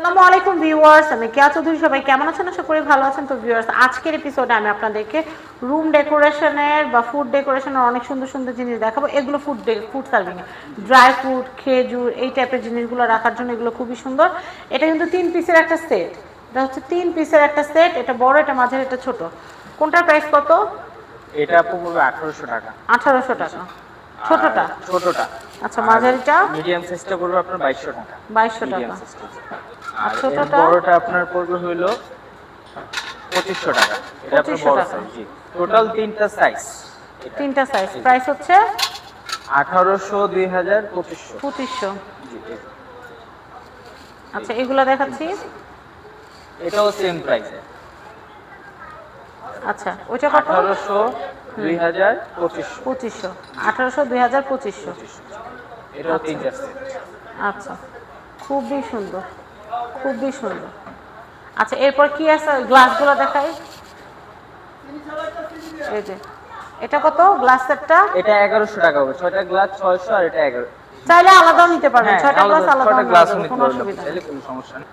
আসসালামু আলাইকুম ভিউয়ার্স আমি কেয়া চৌধুরী সবাই কেমন আছেন? আশা করি ভালো আছেন। তো ভিউয়ার্স আজকের এপিসোডে আমি আপনাদেরকে রুম ডেকোরেশনের বা ফুড ডেকোরেশনের অনেক সুন্দর সুন্দর জিনিস দেখাবো। এগুলো food food serving dry fruit খেজুর এই টাইপের জিনিসগুলো রাখার জন্য এগুলো খুবই সুন্দর। এটা কিন্তু তিন পিসের একটা সেট এটা হচ্ছে তিন পিসের একটা সেট এটা বড় এটা মাঝের এটা ছোট। কোনটার প্রাইস কত? এটা পড়বে আঠারোশো টাকা। আঠারোশো টাকা। ছোটটা? ছোটটা। আচ্ছা মাঝারিটা? মিডিয়াম সাইজটা পড়বে আপনার বাইশশো টাকা। বাইশশো মিডিয়াম টাকা সাইজটা আর আর এর ছোটটা? বড়টা আপনার পড়বে পঁচিশশো টাকা। এটা আপনার বড় টাকা। সাইজ জি। টোটাল তিনটা সাইজ তিনটা সাইজ প্রাইস হচ্ছে? আঠারোশো দুই হাজার পঁচিশশো। পঁচিশশো আচ্ছা এগুলো দেখাচ্ছি। এটাও সেম প্রাইসে আচ্ছা ওইটা কত? তিনটা সেট আচ্ছা খুবই সুন্দর। খুবই সুন্দর। আচ্ছা এরপর কি আছে? গ্লাসগুলো দেখাই। এই যে এটা কত? গ্লাস সেটটা? এটা এগারোশো টাকা হবে। ছয়টা গ্লাস ছয়শো আর এটা এগারো। চাইলে আলাদাও নিতে পারবেন। হ্যাঁ ছয়টা গ্লাস আলাদা ছয়টা গ্লাস নিতে পারবেন। চাইলে কোনো সমস্যা নেই।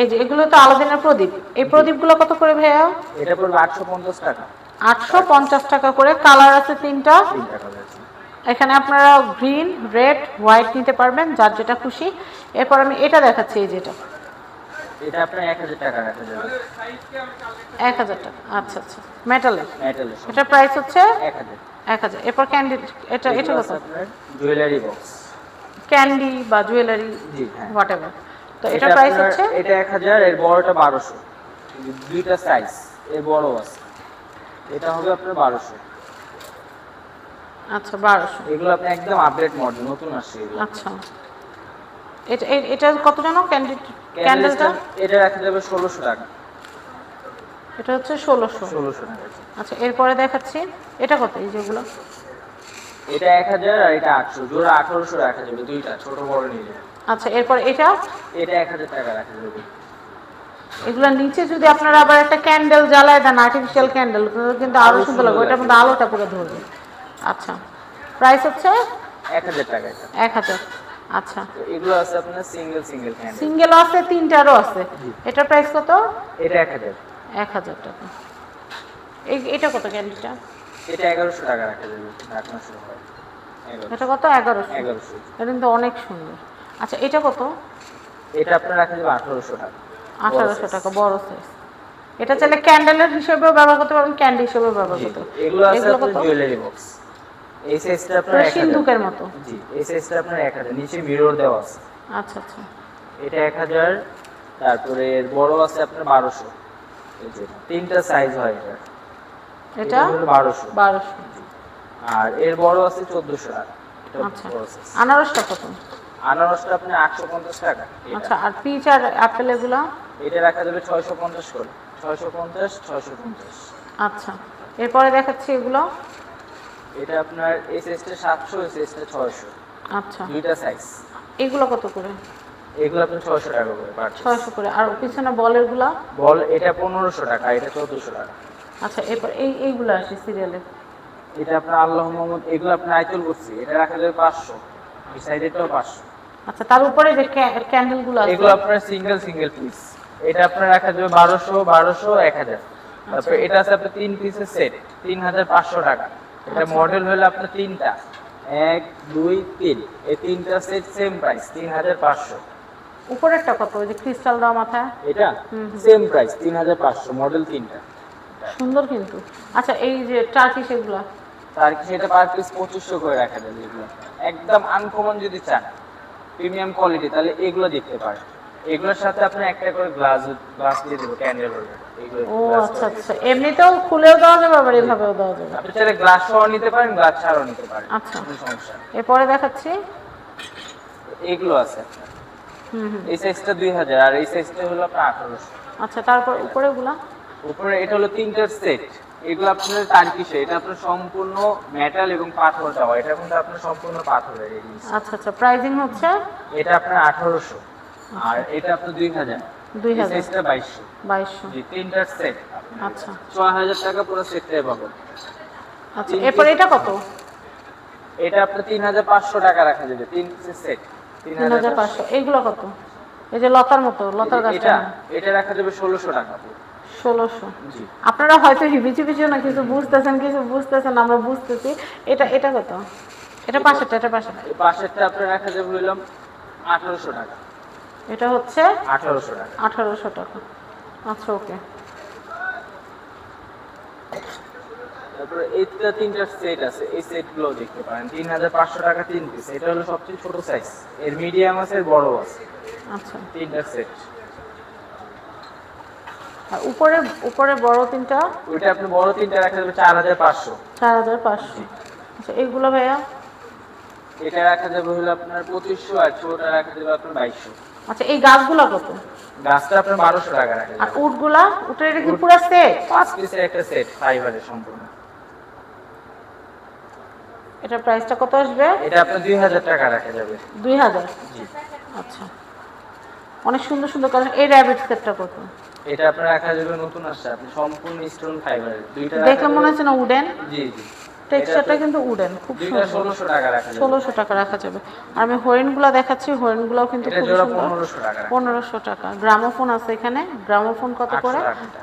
এই যে এগুলো তো আলাদিনের প্রদীপ। এই প্রদীপগুলো কত করে ভাইয়া? এটা পড়বে আটশো পঞ্চাশ টাকা। আটশো পঞ্চাশ টাকা করে। কালার আছে তিনটা। এখানে আপনারা গ্রিন রেড হোয়াইট নিতে পারবেন যার যেটা খুশি। এরপর আমি এটা দেখাচ্ছি এই যেটা। এটা আপনার এক হাজার টাকা রাখা যাবে। এক হাজার টাকা আচ্ছা আচ্ছা। মেটালের মেটালের এটা প্রাইস হচ্ছে এক হাজার। এরপর ক্যান্ডি এটা এটা কত? জুয়েলারি বক্স ক্যান্ডি বা জুয়েলারি জি হ্যাঁ। হোয়াট তো এটা প্রাইস হচ্ছে? এটা এক হাজার এর বড়টা বারোশো। দুইটা সাইজ এর বড় আছে। এটা হবে আপনার বারোশো। আচ্ছা বারোশো। এগুলো আপনি একদম আপডেট মডেল নতুন আসছে আচ্ছা। এটা এটা কত জানো? ক্যান্ডি ক্যান্ডেলটা এটা রাখা যাবে ষোলোশো টাকা। এটা হচ্ছে ষোলোশো। ষোলোশো টাকা। আচ্ছা এরপরে দেখাচ্ছি। এটা কত এই যেগুলো? এটা এক হাজার আর এটা আটশো। জোড়া আঠারোশো রাখা যাবে দুইটা ছোট বড় নিলে আচ্ছা এরপর এটা? এটা এক হাজার টাকা রাখা যাবে। এগুলোর নিচে যদি আপনারা আবার একটা ক্যান্ডেল জ্বালায় দেন আর্টিফিশিয়াল ক্যান্ডেল কিন্তু আরও সুন্দর লাগবে। ওটার মধ্যে আলোটা পুরো ধরবে। আচ্ছা প্রাইস হচ্ছে? এক হাজার টাকা এক হাজার। আচ্ছা। এগুলো আছে আপনার সিঙ্গেল সিঙ্গেল সিঙ্গেল আছে তিনটারও আছে। এটার প্রাইস কত? এটা এক হাজার। এক হাজার টাকা। এই এটা কত ক্যান্ডিটা এটা এগারোশো টাকা রাখা যাবে এটা কত? এগারোশো। এগারোশো। এটা কিন্তু অনেক সুন্দর। আচ্ছা এটা কত? এটা আপনার রাখা যাবে আঠারোশো টাকা। আঠারোশো টাকা বড় সাইজ এটা চাইলে ক্যান্ডেলের হিসেবেও ব্যবহার করতে পারবেন ক্যান্ডি হিসেবেও ব্যবহার করতে পারবেন এগুলো আছে? জুয়েলারি বক্স এই সাইজটা আপনার সিন্ধুকের মতো। জি এই সাইজটা আপনার এক হাজার। নিচে মিরর দেওয়া আছে। আচ্ছা আচ্ছা। এটা এক হাজার তারপরে এর বড় আছে আপনার বারোশো। এই যে তিনটা সাইজ হয় এটা। এটা? হলো বারোশো। বারোশো। আর এর বড় আছে চোদ্দশো টাকা আচ্ছা। আনারসটা কত? আনারসটা আপনার আটশো পঞ্চাশ টাকা। এটা। আচ্ছা আর পিচ আর অ্যাপেল এগুলো? এটা রাখা যাবে ছয়শো পঞ্চাশ করে। ছয়শো পঞ্চাশ ছয়শো পঞ্চাশ। আচ্ছা। এরপরে দেখাচ্ছি এগুলো। এটা আপনার এই সাইজটা সাতশো এই সাইজটা ছয়শো। আচ্ছা। দুইটা সাইজ এগুলো কত করে? এগুলো আপনার ছয়শো টাকা করে। ছয়শো করে। আর পিছনে বলেরগুলা? বল এটা পনেরোশো টাকা এটা চোদ্দশো টাকা। আচ্ছা এরপর এই এইগুলো আসে সিরিয়ালে? এটা আপনার আল্লাহ মোহাম্মদ এগুলো আপনার আইতল করছি এটা রাখা যাবে পাঁচশো। এই সাইডেরটাও পাঁচশো। আচ্ছা তার উপরে যে ক্যান্ডেলগুলো আছে? এগুলো আপনার সিঙ্গেল সিঙ্গেল পিস এটা আপনার রাখা যাবে বারোশো বারোশো এক হাজার। তারপরে এটা আছে আপনার তিন পিসের সেট তিন হাজার পাঁচশো টাকা। এটা মডেল হলো আপনার তিনটা। এক দুই তিন। এই তিনটা সেট সেম প্রাইস তিন হাজার পাঁচশো উপরেরটা কত ওই যে ক্রিস্টাল দেওয়া মাথায়? এটা? সেম প্রাইস তিন হাজার পাঁচশো মডেল তিনটা। সুন্দর কিন্তু। আচ্ছা এই যে টার্কি সেগুলা তার কি সেটা পার পিস পঁচিশশো করে রাখা যাবে এগুলো। একদম আনকমন যদি চান প্রিমিয়াম কোয়ালিটি তাহলে এগুলো দেখতে পারেন। এগুলোর সাথে আপনি একটা করে গ্লাস গ্লাস দিয়ে দেবো ক্যান্ডেল হবে ও আচ্ছা আচ্ছা। এমনিতেও খুলেও দেওয়া যাবে আবার এভাবেও দেওয়া যাবে। আপনি চাইলে গ্লাস সহ নিতে পারেন গ্লাস ছাড়াও নিতে পারেন। আচ্ছা। কোনো সমস্যা এরপরে দেখাচ্ছি। এগুলো আছে আপনার। হুম হুম। এই সাইজটা দুই হাজার আর এই সাইজটা হলো আপনার আঠারোশো। আচ্ছা তারপর উপরে উপরে এটা হলো তিনটার সেট এগুলো আপনার এটা আপনার সম্পূর্ণ মেটাল এবং পাথর দেওয়া। এটা কিন্তু আপনার সম্পূর্ণ পাথরের আচ্ছা আচ্ছা। প্রাইজিং হচ্ছে? এটা আপনার আঠারোশো। আর এটা আপনার দুই হাজার। দুই এই হাজার বাইশশো। বাইশশো। জি তিনটার সেট আচ্ছা। ছয় হাজার টাকা পুরো সেটটাই পাবেন আচ্ছা এরপর এটা কত? এটা আপনার তিন হাজার পাঁচশো টাকা রাখা যাবে তিন সেট তিন হাজার পাঁচশো। এইগুলো কত? এই যে লতার মতো লতার গাছটা। এটা এটা রাখা যাবে ষোলোশো টাকা। ষোলোশো। আপনারা হয়তো হিবিচিবিচি না কিছু বুঝতেছেন কিছু বুঝতেছেন আমরা বুঝতেছি। এটা এটা কত? এটা পাশেরটা এটা এই পাশেরটা আপনার রাখা যাবে হইলাম আঠারোশো টাকা। এটা হচ্ছে আঠারোশো টাকা। আঠারোশো টাকা। আচ্ছা ওকে। তারপরে এইটা তিনটা সেট আছে। এই সেটগুলো দেখতে পারেন। তিন হাজার পাঁচশো টাকা তিন পিস এটা হলো সবচেয়ে ছোট সাইজ এর মিডিয়াম আছে বড় আছে। আচ্ছা। তিনটা সেট আর উপরে উপরে বড় তিনটা? ওইটা আপনি বড় তিনটা রাখা যাবে চার হাজার পাঁচশো। চার হাজার পাঁচশো আচ্ছা এইগুলো ভাইয়া? এটা রাখা যাবে হলো আপনার পঁচিশশো আর ছোটটা রাখা যাবে আপনার বাইশশো। আচ্ছা এই গাছগুলো কত? গাছটা আপনার বারোশো টাকা রাখা। আর উটগুলা? উটের এটা কি পুরো সেট পাঁচ পিসের একটা সেট ফাইবারের সম্পূর্ণ। এটার প্রাইসটা কত আসবে? এটা আপনার দুই হাজার টাকা রাখা যাবে। দুই হাজার? জি। আচ্ছা। অনেক সুন্দর সুন্দর কালার এই র্যাবিট সেটটা কত? এটা আপনার রাখা যাবে নতুন আসছে। আপনি সম্পূর্ণ স্টোন ফাইবারের দুইটা দেখলে মনে হচ্ছে না উডেন জি জি। টেক্সচারটা কিন্তু উডেন খুব ষোলোশো টাকা রাখা যাবে। ষোলোশো টাকা রাখা যাবে। আর আমি হরিণগুলো দেখাচ্ছি হরিণগুলোও কিন্তু খুব সুন্দর। পনেরোশো টাকা গ্রামোফোন আছে এখানে গ্রামোফোন কত করে।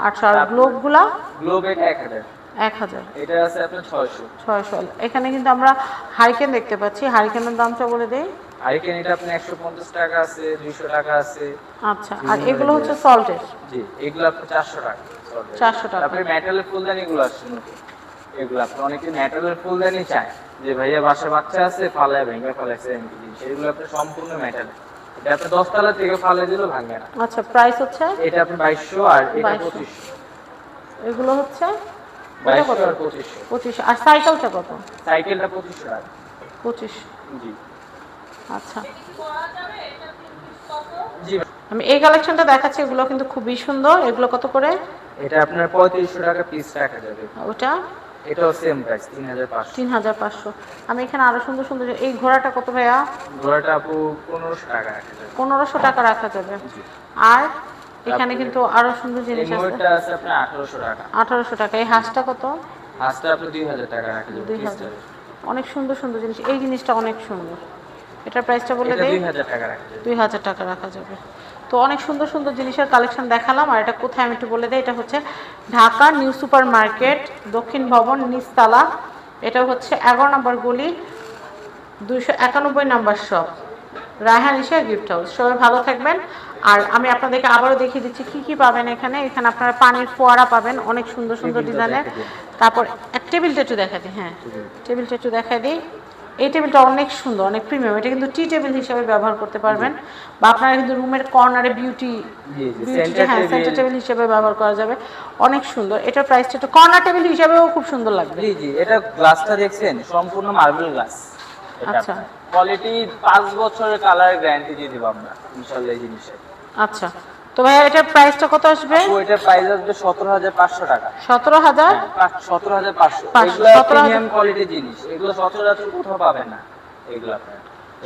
আটশো আর গ্লোবগুলা? গ্লোব এক হাজার। এক হাজার। এটা আছে আপনার ছয়শো। ছয়শো এখানে কিন্তু আমরা হারিকেন দেখতে পাচ্ছি। হারিকেনের দামটা বলে দেই। হারিকেন এটা আপনার একশো পঞ্চাশ টাকা আছে দুইশো টাকা আছে। আচ্ছা আর এগুলো হচ্ছে সল্টের জি এগুলো আপনার চারশো টাকা. চারশো টাকা। তারপরে মেটালের ফুলদানি গুলো আসছে। এগুলো আপনার অনেকে মেটালের ফুলদানি চায়। যে ভাইয়া বাসা বাচ্চা আছে ফালায় ভেঙে ফেলাইছে এগুলো আপনার সম্পূর্ণ মেটাল এটা দশতলা থেকে ফালে দিলেও না। আচ্ছা প্রাইস হচ্ছে? এটা আপনার বাইশশো আর এটা পঁচিশশো। এগুলো হচ্ছে? পঁচিশ আর সাইকেলটা কত? সাইকেলটা পঁচিশশো টাকা পঁচিশ। জি। আচ্ছা। জি আমি এই কালেকশনটা দেখাচ্ছি এগুলো কিন্তু খুবই সুন্দর। এগুলো কত করে? এটা আপনার পঁয়ত্রিশশো টাকা পিস রাখা যাবে। ওটা? এটাও সেম প্রাইস তিন হাজার পাঁচশো। তিন হাজার পাঁচশো। আমি এখানে আরও সুন্দর সুন্দর এই ঘোড়াটা কত ভাইয়া? ঘোড়াটা আপু পনেরোশো টাকা রাখা যাবে। পনেরোশো টাকা রাখা যাবে। আর এখানে কিন্তু আরও সুন্দর জিনিস আছে। ময়ূরটা আছে আপনার আঠারোশো টাকা। আঠারোশো টাকা। এই হাঁসটা কত? হাঁসটা আপনি দুই হাজার টাকা রাখা যাবে। অনেক সুন্দর সুন্দর জিনিস। এই জিনিসটা অনেক সুন্দর। এটার প্রাইসটা বলে দেই। দুই হাজার টাকা রাখা যাবে। দুই হাজার টাকা রাখা যাবে। তো অনেক সুন্দর সুন্দর জিনিসের কালেকশন দেখালাম। আর এটা কোথায় আমি একটু বলে দিই এটা হচ্ছে ঢাকা নিউ সুপার মার্কেট দক্ষিণ ভবন নিচতলা। এটা হচ্ছে এগারো নম্বর গলি দুইশো একানব্বই number shop Raihan Asia gift house সবাই ভালো থাকবেন। আর আমি আপনাদেরকে আবারও দেখিয়ে দিচ্ছি কি কি পাবেন এখানে। এখানে আপনারা পানির ফোয়ারা পাবেন অনেক সুন্দর সুন্দর ডিজাইনের। তারপর একটু দেখা দিই হ্যাঁ। টেবিলটা একটু দেখা দিই। এই টেবিলটা অনেক সুন্দর অনেক প্রিমিয়াম এটা কিন্তু টি টেবিল হিসেবে ব্যবহার করতে পারবেন বা আপনারা কিন্তু রুমের কর্নারে বিউটি হ্যাঁ সেন্টার টেবিল হিসেবে ব্যবহার করা যাবে। অনেক সুন্দর। এটার প্রাইসটা একটু কর্নার টেবিল হিসেবেও খুব সুন্দর লাগবে। জি জি এটা গ্লাসটা দেখছেন? সম্পূর্ণ মার্বেল গ্লাস আচ্ছা। কোয়ালিটি পাঁচ বছরের কালার গ্যারান্টি দিয়ে দিব আমরা ইনশাল্লাহ এই জিনিসের আচ্ছা। তো ভাইয়া এটার প্রাইসটা কত আসবে? ও এটার প্রাইস আসবে সতেরো হাজার পাঁচশো টাকা। সতেরো হাজার? সতেরো হাজার পাঁচশো। 500, এগুলো প্রিমিয়াম কোয়ালিটির জিনিস। এগুলো সচরাচর কোথাও পাবেন না এগুলো আপনার।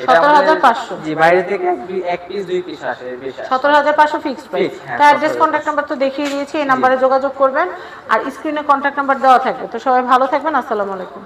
17,500 জি বাইরে থেকে এক পিস দুই পিস আসে এর বেশি আসে। না। সতেরো হাজার পাঁচশো ফিক্সড প্রাইস হ্যাঁ, তো অ্যাড্রেস 17,500 নাম্বার তো দেখিয়ে দিয়েছি এই নাম্বারে যোগাযোগ করবেন। আর স্ক্রিনে কন্ট্যাক্ট নাম্বার দেওয়া থাকবে। তো সবাই ভালো থাকবেন আসসালামু আলাইকুম।